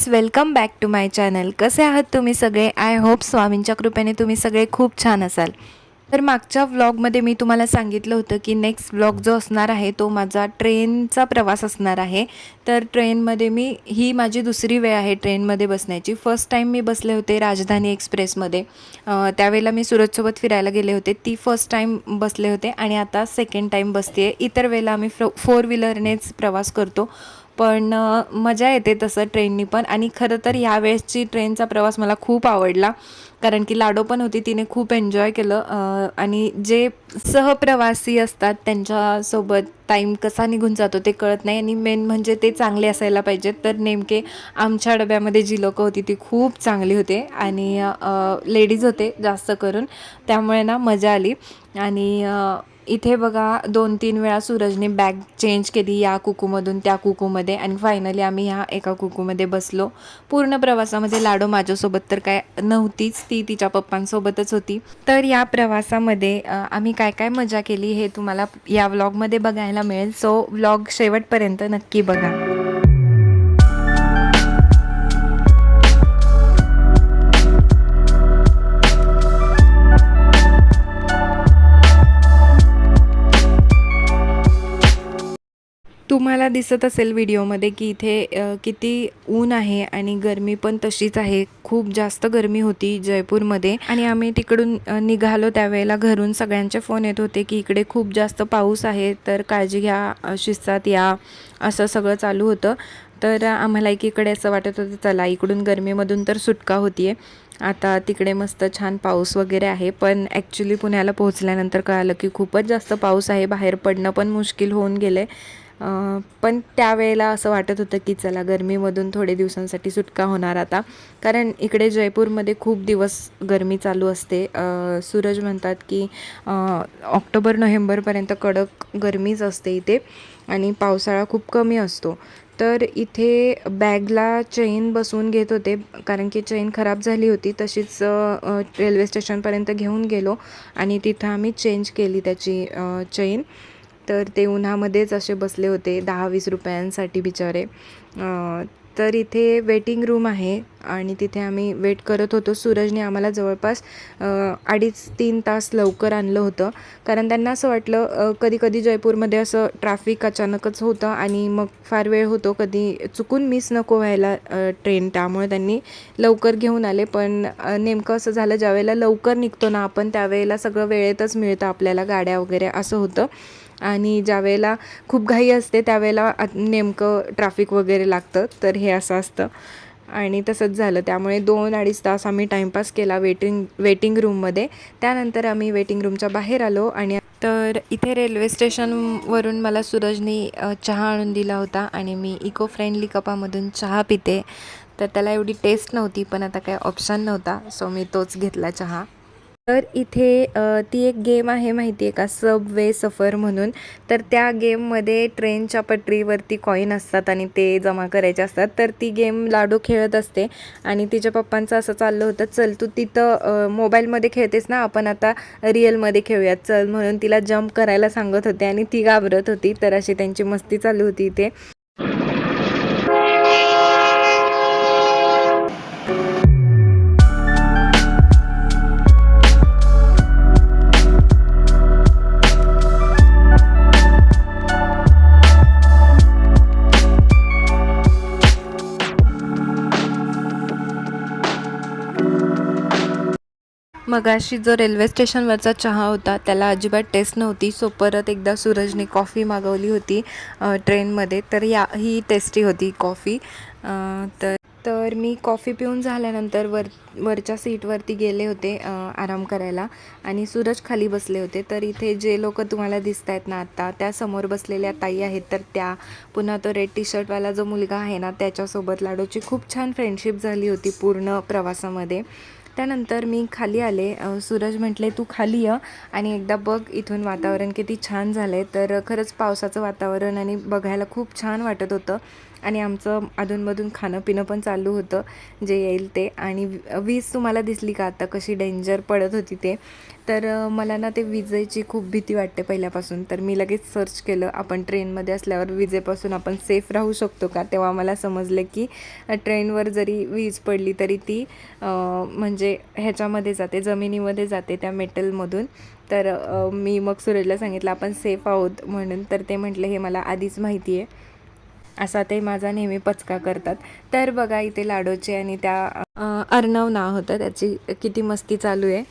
Friends welcome back to my channel कसे आहात तुम्ही सगळे? आय होप स्वामींच्या कृपेने तुम्ही सगळे खूप छान असाल. तर मागच्या व्लॉगमध्ये मी तुम्हाला सांगितलं होतं की नेक्स्ट व्लॉग जो असणार आहे तो माझा ट्रेनचा प्रवास असणार आहे. तर ट्रेनमध्ये मी ही माझी दुसरी वेळ आहे ट्रेनमध्ये बसण्याची. फर्स्ट टाईम मी बसले होते राजधानी एक्सप्रेसमध्ये त्यावेळेला मी सुरतसोबत फिरायला गेले होते. ती फर्स्ट टाईम बसले होते आणि आता सेकंड टाईम बसते इतर वेळेला आम्ही फ्रो फोर व्हीलरनेच प्रवास करतो. पण मजा येते तसं ट्रेननी पण. आणि खरं तर ह्यावेळेसची ट्रेनचा प्रवास मला खूप आवडला. कारण की लाडो पण होती तिने खूप एन्जॉय केलं. आणि जे सहप्रवासी असतात त्यांच्यासोबत टाईम कसा निघून जातो ते कळत नाही. आणि मेन म्हणजे ते चांगले असायला पाहिजेत. तर नेमके आमच्या डब्यामध्ये जी लोकं होती ती खूप चांगली होते. आणि लेडीज होते जास्त करून. त्यामुळे ना मजा आली. आणि इथे बघा दोन तीन वेळा सूरजने बॅग चेंज केली या कुकूमधून त्या कुकूमध्ये आणि फायनली आम्ही ह्या एका कुकूमध्ये बसलो. पूर्ण प्रवासामध्ये लाडो माझ्यासोबत तर काय नव्हतीच ती तिच्या पप्पांसोबतच होती. तर या प्रवासामध्ये आम्ही काय काय मजा केली हे तुम्हाला या व्लॉगमध्ये बघायला मिळेल. सो व्लॉग शेवटपर्यंत नक्की बघा. तुम्हाला दिसत असेल व्हिडिओमध्ये की इथे किती ऊन आहे आणि गरमी पण तशीच आहे. खूप जास्त गरमी होती जयपूरमध्ये. आणि आम्ही तिकडून निघालो त्यावेळेला घरून. सगळ्यांचे फोन येत होते की इकडे खूप जास्त पाऊस आहे तर काळजी घ्या शिस्तात या. असं सगळं चालू होतं. तर आम्हाला एकीकडे असं वाटत होतं चला इकडून गरमीमधून तर सुटका होतीये. आता तिकडे मस्त छान पाऊस वगैरे आहे. पण ॲक्च्युली पुण्याला पोहोचल्यानंतर कळालं की खूपच जास्त पाऊस आहे. बाहेर पडणं पण मुश्किल होऊन गेलं आहे पण त्यावेळेला असं वाटत होतं की चला गरमीमधून थोडे दिवसांसाठी सुटका होणार आता. कारण इकडे जयपूरमध्ये खूप दिवस गरमी चालू असते. सूरज म्हणतात की ऑक्टोबर नोव्हेंबरपर्यंत कडक गरमीच असते इथे आणि पावसाळा खूप कमी असतो. तर इथे बॅगला चेन बसवून घेत होते. कारण की चेन खराब झाली होती तशीच रेल्वे स्टेशनपर्यंत घेऊन गेलो आणि तिथं आम्ही चेंज केली त्याची चेन. तर ते उन्हामध्येच असे बसले होते दहा वीस रुपयांसाठी बिचारे. तर इथे वेटिंग रूम आहे आणि तिथे आम्ही वेट करत होतो. सूरजने आम्हाला जवळपास अडीच तीन तास लवकर आणलं होतं. कारण त्यांना असं वाटलं कधी कधी जयपूरमध्ये असं ट्रॅफिक अचानकच होतं आणि मग फार वेळ होतो. कधी चुकून मिस नको व्हायला ट्रेन. त्यामुळे त्यांनी लवकर घेऊन आले. पण नेमकं असं झालं ज्यावेळेला लवकर निघतो ना आपण त्यावेळेला सगळं वेळेतच मिळतं आपल्याला गाड्या वगैरे असं होतं. आणि ज्यावेळेला खूप घाई असते त्यावेळेला नेमकं ट्रॅफिक वगैरे लागतं तर हे असं असतं. आणि तसंच झालं. त्यामुळे दोन अडीच तास आम्ही टाईमपास केला वेटिंग वेटिंग रूममध्ये त्यानंतर आम्ही वेटिंग रूमच्या बाहेर आलो आणि तर इथे रेल्वे स्टेशनवरून मला सूरजनी चहा आणून दिला होता आणि मी इको फ्रेंडली कपामधून चहा पिते. तर त्याला एवढी टेस्ट नव्हती पण आता काही ऑप्शन नव्हता सो मी तोच घेतला चहा. तर इथे ती एक गेम आहे माहिती आहे का? सबवे सफर म्हणून. तर त्या गेममध्ये ट्रेनच्या पटरीवरती कॉईन असतात आणि ते जमा करायचे असतात. तर ती गेम लाडू खेळत असते आणि तिच्या पप्पांचं असं चाललं होतं चल तू तिथं मोबाईलमध्ये खेळतेस ना आपण आता रिअलमध्ये खेळूयात चल म्हणून तिला जम्प करायला सांगत होते आणि ती घाबरत होती. तर अशी त्यांची मस्ती चालू होती इथे. मगाशी जो रेल्वे स्टेशनवरचा चहा होता त्याला अजिबात टेस्ट नव्हती. सो परत एकदा सूरजने कॉफी मागवली होती ट्रेनमध्ये तर या ही टेस्टी होती कॉफी तर तर मी कॉफी पिऊन झाल्यानंतर वर वरच्या सीटवरती गेले होते आराम करायला. आणि सूरज खाली बसले होते. तर इथे जे लोक तुम्हाला दिसत आहेत ना आत्ता त्या समोर बसलेल्या ताई आहेत. तर त्या पुन्हा तो रेड टी शर्टवाला जो मुलगा आहे ना त्याच्यासोबत लाडोची खूप छान फ्रेंडशिप झाली होती पूर्ण प्रवासामध्ये. त्यानंतर मी खाली आले. सूरज म्हटले तू खाली ये आणि एकदा बघ इथून वातावरण किती छान झालं आहे तर खरंच पावसाचं वातावरण आणि बघायला खूप छान वाटत होतं. आणि आमचं अधूनमधून खाणं पिणं पण चालू होतं जे येईल ते. आणि वीज तुम्हाला दिसली का आता? कशी डेंजर पडत होती ते. तर मला ना ते विजेची खूप भीती वाटते पहिल्यापासून. तर मी लगेच सर्च केलं. आपण ट्रेनमध्ये असल्यावर विजेपासून आपण सेफ राहू शकतो का? तेव्हा मला समजलं की ट्रेनवर जरी वीज पडली तरी ती म्हणजे ह्याच्यामध्ये जाते जमिनीमध्ये जाते त्या मेटलमधून. तर मी मग सूरजला सांगितलं आपण सेफ आहोत म्हणून. तर ते म्हटलं हे मला आधीच माहिती आहे. असा ते माझा नेहमी पचका करतात. तर बघा इथे लाडोचे आणि त्या अर्णव नाव होतं त्याची किती मस्ती चालू आहे.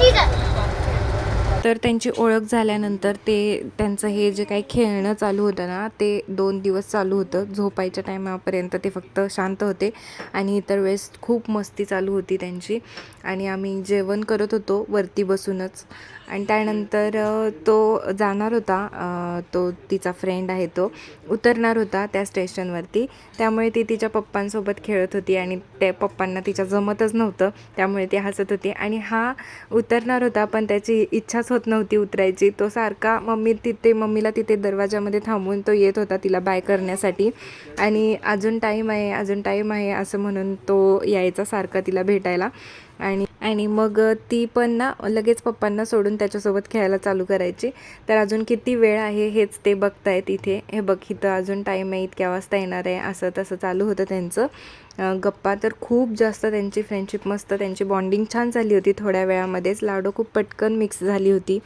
Scissors. तर त्यांची ओळख झाल्यानंतर ते त्यांचं हे जे काही खेळणं चालू होतं ना ते दोन दिवस चालू होतं. झोपायच्या टायमापर्यंत ते फक्त शांत होते आणि इतर वेळेस खूप मस्ती चालू होती त्यांची. आणि आम्ही जेवण करत होतो वरती बसूनच. आणि त्यानंतर तो जाणार होता तो तिचा फ्रेंड आहे तो उतरणार होता त्या स्टेशनवरती त्यामुळे ती तिच्या पप्पांसोबत खेळत होती आणि त्या पप्पांना तिच्या जमतच नव्हतं त्यामुळे ती हसत होती. आणि हा उतरणार होता पण त्याची इच्छाच होत नव्हती उतरायची. तो सारखा मम्मी तिथे मम्मीला तिथे दरवाजामध्ये थांबून तो येत होता तिला बाय करण्यासाठी. आणि अजून टाईम आहे अजून टाईम आहे असं म्हणून तो यायचा सारखा तिला भेटायला. आणि आणि मग ती पण ना लगेच पप्पांना सोडून त्याच्यासोबत खेळायला चालू करायची. तर अजून किती वेळ आहे हेच ते बघतायत इथे. हे बघ इथं अजून टाईम आहे इतक्या वाजता येणार आहे असं तसं चालू होतं त्यांचं. गप्पा तर खूप जास्त त्यांची फ्रेंडशिप मस्त त्यांची बॉन्डिंग छान झाली होती थोड्या वेळामध्येच. लाडो खूप पटकन मिक्स झाली होती.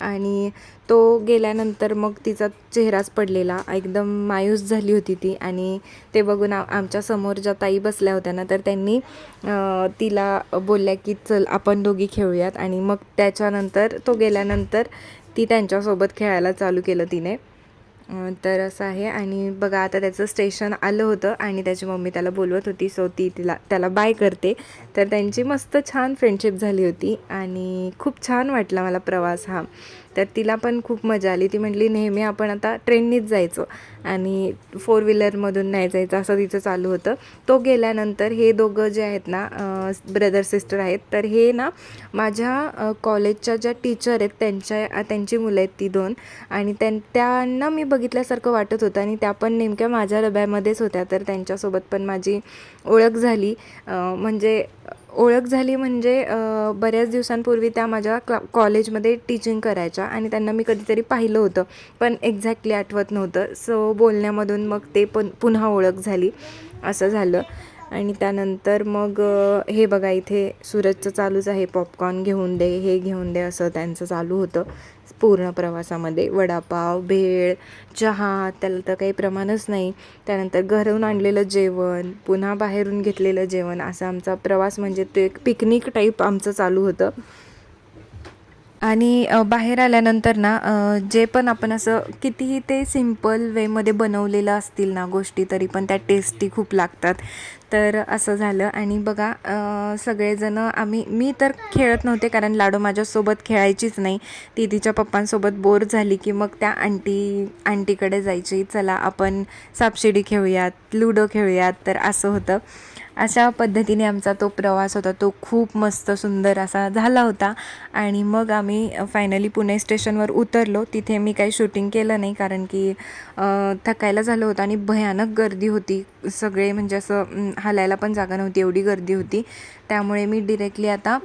आणि तो गेल्यानंतर मग तिचा चेहराच पडलेला. एकदम मायूस झाली होती ती आणि ते बघून आ आमच्यासमोर ज्या ताई बसल्या होत्या ना तर त्यांनी तिला बोलल्या की चल आपण दोघी खेळूयात. आणि मग त्याच्यानंतर तो गेल्यानंतर ती त्यांच्यासोबत खेळायला चालू केलं तिने. तर असं आहे. आणि बघा आता त्याचं स्टेशन आलं होतं आणि त्याची मम्मी त्याला बोलवत होती सो ती तिला त्याला बाय करते. तर त्यांची मस्त छान फ्रेंडशिप झाली होती. आणि खूप छान वाटला मला प्रवास हा. तर तिला पण खूप मजा आली. ती म्हटली नेहमी आपण आता ट्रेननीच जायचो आणि फोर व्हीलरमधून नाही जायचं असं तिचं चालू होतं. तो गेल्यानंतर हे दोघं जे आहेत ना ब्रदर सिस्टर आहेत तर हे ना माझ्या कॉलेजच्या ज्या टीचर आहेत त्यांच्या त्यांची मुलं आहेत ती दोन. आणि त्यां त्यांना मी बघितल्यासारखं वाटत होतं आणि त्या पण नेमक्या माझ्या डब्यामध्येच होत्या. तर त्यांच्यासोबत पण माझी ओळख झाली. म्हणजे ओळख झाली म्हणजे बऱ्याच दिवसांपूर्वी त्या माझ्या क्ला कॉलेजमध्ये टीचिंग करायच्या आणि त्यांना मी कधीतरी पाहिलं होतं. पण एक्झॅक्टली आठवत नव्हतं. सो बोलण्यामधून मग ते पण पुन्हा ओळख झाली. असं झालं. आणि त्यानंतर मग हे बघा इथे सूरजचं चालूच आहे. पॉपकॉर्न घेऊन दे हे घेऊन दे असं त्यांचं चालू होतं. पूर्ण प्रवासामध्ये वडापाव भेळ चहा त्याला तर काही प्रमाणच नाही. त्यानंतर घरून आणलेलं जेवण पुन्हा बाहेरून घेतलेलं जेवण असा आमचा प्रवास म्हणजे ते एक पिकनिक टाईप आमचं चालू होतं. आणि बाहेर आल्यानंतर ना जे पण आपण असं कितीही ते सिंपल वेमध्ये बनवलेलं असतील ना गोष्टी तरी पण त्या टेस्टी खूप लागतात. तर असं झालं आणि बघा सगळेजणं आम्ही मी तर खेळत नव्हते कारण लाडो माझ्यासोबत खेळायचीच नाही. ती तिच्या पप्पांसोबत बोर झाली की मग त्या आंटी आंटीकडे जायची. चला आपण सापशिडी खेळूयात लुडो खेळूयात. तर असं होतं. अशा पद्धतीने आमचा तो प्रवास होता. तो खूप मस्त सुंदर असा झाला होता. आणि मग आम्ही फायनली पुणे स्टेशनवर उतरलो. तिथे मी काही शूटिंग केलं नाही कारण की थकायला झालं होतं आणि भयानक गर्दी होती. सगळे म्हणजे असं हलायला हालायला पण जागा नव्हती एवढी गर्दी होती. त्यामुळे मी डिरेक्टली आता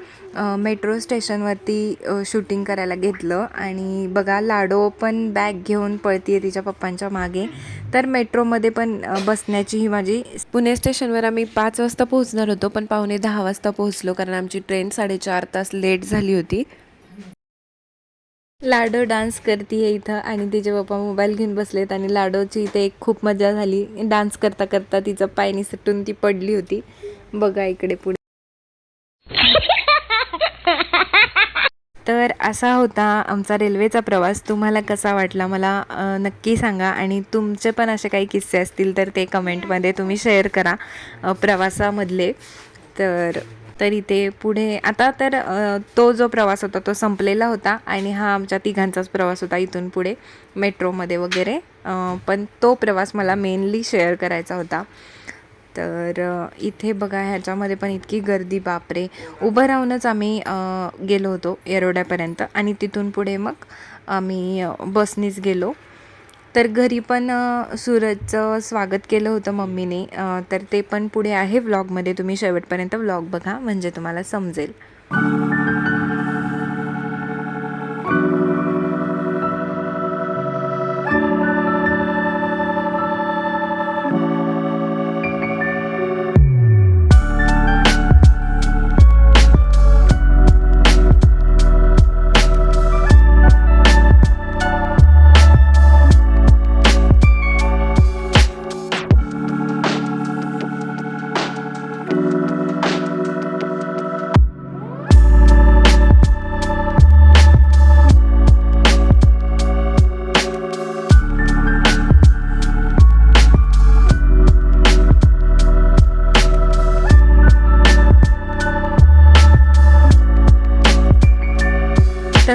मेट्रो स्टेशनवरती शूटिंग करायला घेतलं. आणि बघा लाडो पण बॅग घेऊन पळतीये तिच्या पप्पांच्या मागे. तर मेट्रोमध्ये पण बसण्याची ही माझी पुणे स्टेशनवर आम्ही पाच वाजता पोहोचणार होतो पण पावणे दहा वाजता पोहोचलो कारण आमची ट्रेन साडेचार तास लेट झाली होती. लाडो डान्स करते इथं आणि तिचे पप्पा मोबाईल घेऊन बसलेत आणि लाडोची इथे एक खूप मजा झाली. डान्स करता करता तिचं पाय निसटून ती पडली होती. बघा इकडे पुढे. तर असा होता आमचा रेल्वेचा प्रवास. तुम्हाला कसा वाटला मला नक्की सांगा आणि तुमचे पण असे काही किस्से असतील तर ते कमेंटमध्ये तुम्ही शेअर करा प्रवासामधले. तर तर इथे पुढे आता तर तो जो प्रवास होता तो संपलेला होता आणि हा आमच्या तिघांचाच प्रवास होता इथून पुढे मेट्रोमध्ये वगैरे. पण तो प्रवास मला मेनली शेअर करायचा होता. तर इथे बघा ह्याच्यामध्ये पण इतकी गर्दी बापरे! उभं राहूनच आम्ही गेलो होतो येरोड्यापर्यंत आणि तिथून पुढे मग आम्ही बसनीच गेलो. तर घरी पण सूरजचं स्वागत केलं होतं मम्मीने. तर ते पण पुढे आहे व्लॉगमध्ये तुम्ही शेवटपर्यंत व्लॉग बघा म्हणजे तुम्हाला समजेल.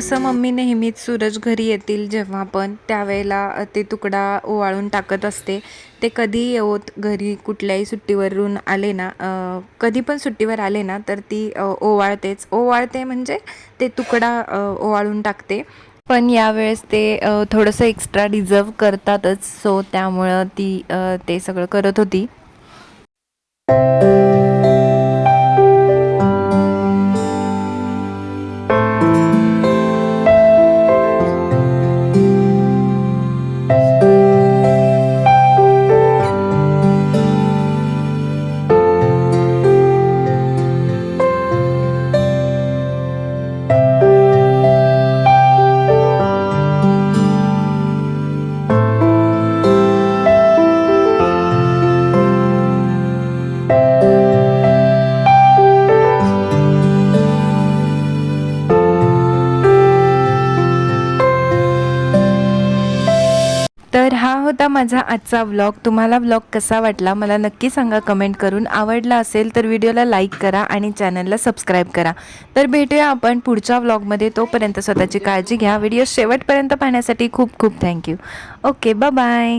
जसं मम्मी नेहमीच सूरज घरी येतील जेव्हा पण त्यावेळेला ते तुकडा ओवाळून टाकत असते. ते कधी येवोत घरी कुठल्याही सुट्टीवरून आले ना कधी पण सुट्टीवर आले ना तर ती ओवाळतेच. ओवाळते म्हणजे ते तुकडा ओवाळून टाकते. पण यावेळेस ते थोडंसं एक्स्ट्रा डिझर्व करतातच सो त्यामुळं ती ते सगळं करत होती. होता माझा आजचा व्लॉग तुम्हाला व्लॉग कसा वाटला मला नक्की सांगा कमेंट करून. आवडला असेल तर व्हिडिओला लाईक करा आणि चॅनलला सबस्क्राईब करा. तर भेटूया आपण पुढच्या व्लॉगमध्ये तोपर्यंत स्वतःची काळजी घ्या. व्हिडिओ शेवटपर्यंत पाहण्यासाठी खूप खूप थँक्यू ओके बाय